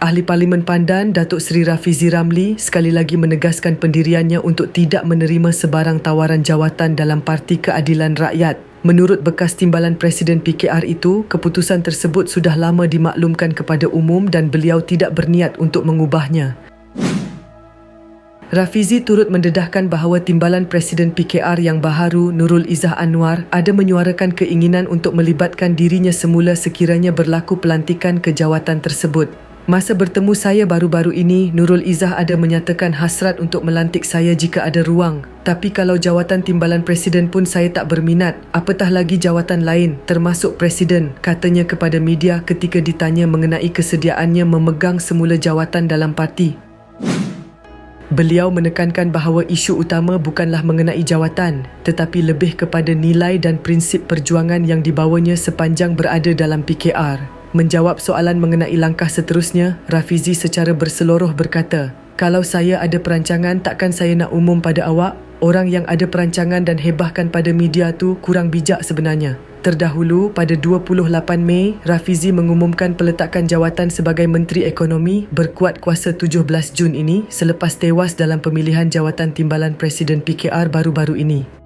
Ahli Parlimen Pandan, Datuk Seri Rafizi Ramli sekali lagi menegaskan pendiriannya untuk tidak menerima sebarang tawaran jawatan dalam Parti Keadilan Rakyat. Menurut bekas timbalan Presiden PKR itu, keputusan tersebut sudah lama dimaklumkan kepada umum dan beliau tidak berniat untuk mengubahnya. Rafizi turut mendedahkan bahawa timbalan Presiden PKR yang baharu, Nurul Izzah Anwar, ada menyuarakan keinginan untuk melibatkan dirinya semula sekiranya berlaku pelantikan ke jawatan tersebut. Masa bertemu saya baru-baru ini, Nurul Izzah ada menyatakan hasrat untuk melantik saya jika ada ruang. Tapi kalau jawatan timbalan presiden pun saya tak berminat, apatah lagi jawatan lain termasuk presiden, katanya kepada media ketika ditanya mengenai kesediaannya memegang semula jawatan dalam parti. Beliau menekankan bahawa isu utama bukanlah mengenai jawatan, tetapi lebih kepada nilai dan prinsip perjuangan yang dibawanya sepanjang berada dalam PKR. Menjawab soalan mengenai langkah seterusnya, Rafizi secara berseluruh berkata, kalau saya ada perancangan takkan saya nak umum pada awak, orang yang ada perancangan dan hebahkan pada media tu kurang bijak sebenarnya. Terdahulu, pada 28 Mei, Rafizi mengumumkan peletakan jawatan sebagai Menteri Ekonomi berkuat kuasa 17 Jun ini selepas tewas dalam pemilihan jawatan timbalan Presiden PKR baru-baru ini.